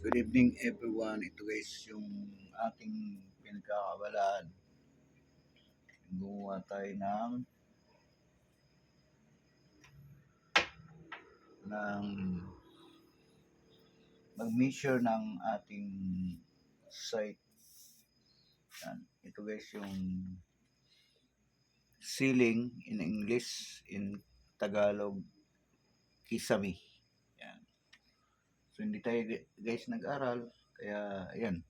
Good evening everyone. Ito guys yung ating pinagkakabalaan. Gumawa tayo ng ng mag-measure ng ating site. Yan. Ito guys yung ceiling in English, in Tagalog, kisame. So hindi tayo gu- guys nag-aral, kaya ayan.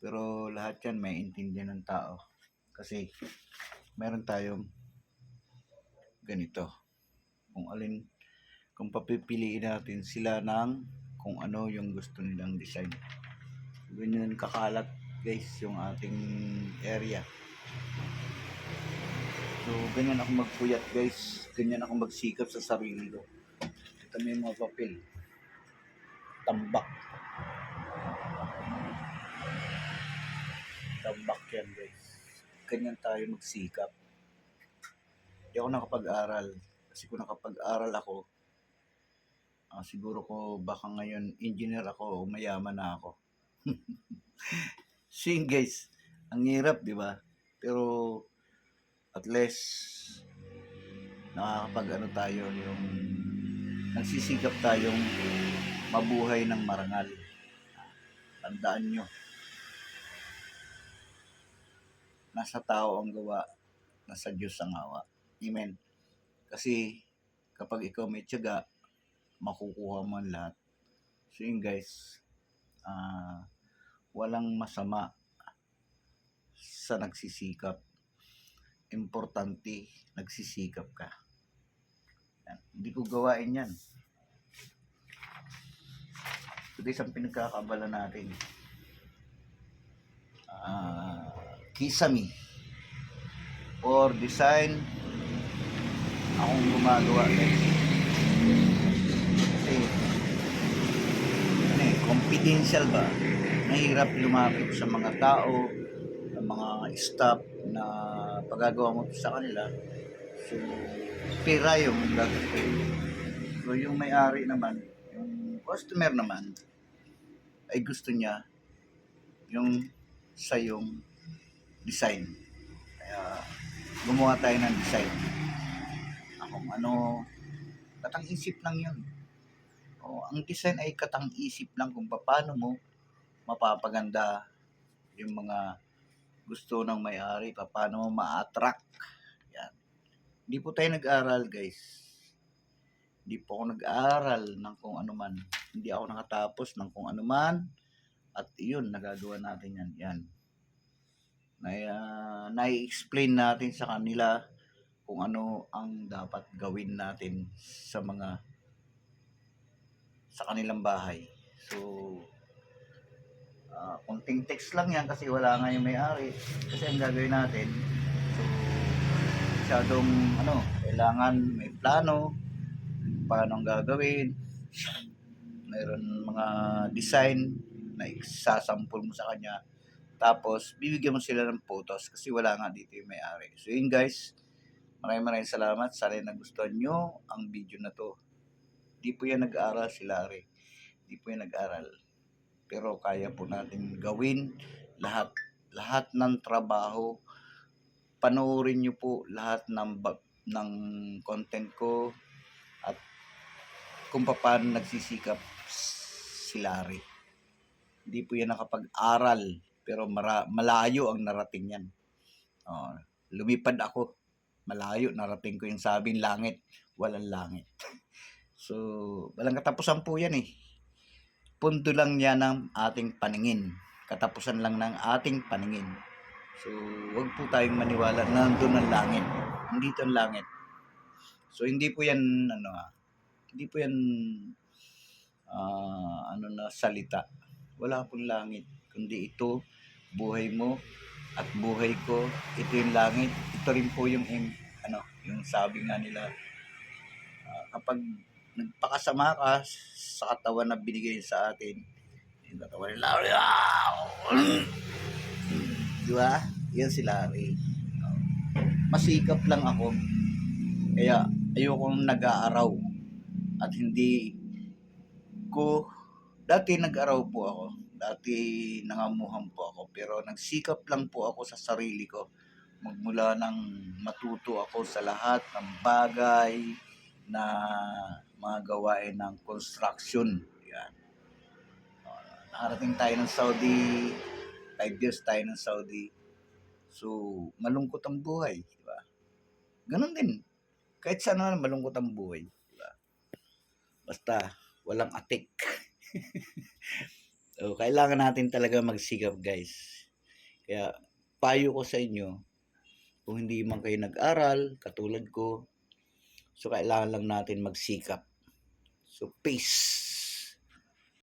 Pero lahat yan may intindihan ng tao. Kasi meron tayong ganito. Kung alin, kung papipiliin natin sila ng kung ano yung gusto nilang design. Ganyan kakalat guys yung ating area. So, ganyan ako magpuyat guys. Ganyan ako magsikap sa sarili ko. Ito may mga papel. Tambak. Tambak yan guys. Ganyan tayo magsikap. Hindi ako nakapag-aral. Kasi kung nakapag-aral ako, ah, siguro ko baka ngayon engineer ako o mayaman na ako. yun guys, ang hirap, di ba? Pero at least nakakapag ano tayo yung nagsisikap tayong mabuhay ng marangal. Tandaan nyo. Nasa tao ang gawa, nasa Diyos ang awa. Amen. Kasi kapag ikaw may tiyaga, makukuha mo ang lahat. So yun guys, ah walang masama sa nagsisikap importante nagsisikap ka. Yan. Hindi ko gawain yan. Guys ang pinagkakabala natin. Ah, kisame. Or design, akong gumagawa guys. Kasi, ano eh, confidential ba? Mahirap lumapit sa mga tao, sa mga staff na pagagawa mo sa kanila. So, pera yung gagawin. So, yung may-ari naman, customer naman, ay gusto niya yung sa yung design. Kaya, gumawa tayo ng design. Akong ano, katang isip lang yun. O, ang design ay katang isip lang kung paano mo mapapaganda yung mga gusto ng may-ari, paano mo ma-attract. Yan. Hindi po tayo nag-aral, guys. Hindi po ako nag-aral ng kung ano man. Hindi ako nakatapos ng kung ano man. At yun, nagagawa natin yan. Yan. Na, uh, nai-explain natin sa kanila kung ano ang dapat gawin natin sa mga sa kanilang bahay. So, Ah, kunting text lang yan kasi wala nga yung may-ari. Kasi ang gagawin natin, so, masyadong, ano, kailangan may plano, paano ang gagawin, mayroon mga design na isasampul mo sa kanya, tapos bibigyan mo sila ng photos kasi wala nga dito yung may-ari. So yun guys, maraming maraming salamat. Sana nagustuhan nyo ang video na to. Di po yan nag-aaral si Larry. Di po yan nag-aaral pero kaya po natin gawin lahat lahat ng trabaho panoorin niyo po lahat ng ng content ko kung paano nagsisikap si Larry. Hindi po yan nakapag-aral pero mara, malayo ang narating yan. Oh, lumipad ako. Malayo narating ko yung sabing langit, walang langit. So, walang katapusan po yan eh punto lang niya ng ating paningin. Katapusan lang ng ating paningin. So, wag po tayong maniwala na nandun ang langit. Hindi ito ang langit. So, hindi po yan, ano ah, hindi po yan, ah, ano na, salita. Wala pong langit. Kundi ito, buhay mo, at buhay ko, ito yung langit. Ito rin po yung, ano, yung sabi nga nila, ah, kapag nagpakasama ka sa katawan na binigay sa atin, yung katawan ni Larry, di ba? Yan si Larry. Masikap lang ako. Kaya ayokong nag-aaraw at hindi ko Dati nag-araw po ako. Dati nangamuhan po ako. Pero nagsikap lang po ako sa sarili ko. Magmula ng matuto ako sa lahat ng bagay na mga gawain ng construction. Yan. Uh, nakarating tayo ng Saudi. Five years tayo ng Saudi. So, malungkot ang buhay. Di ba? Ganon din. Kahit saan naman malungkot ang buhay. Basta, walang atik. so, kailangan natin talaga magsikap, guys. Kaya, payo ko sa inyo, kung hindi man kayo nag-aral, katulad ko, so kailangan lang natin magsikap. So, peace.